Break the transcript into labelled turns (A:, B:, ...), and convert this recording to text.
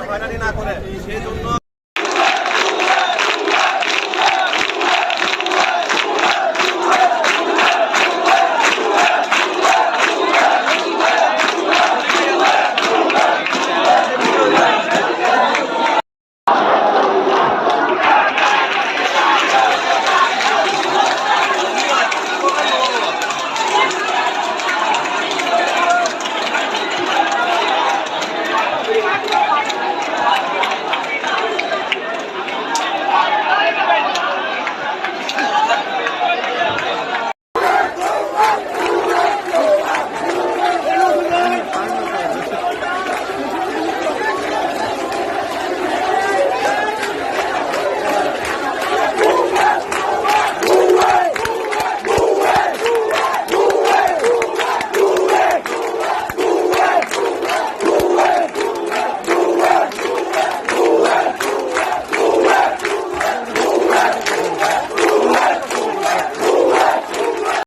A: হয়রানি না করে সেই জন্য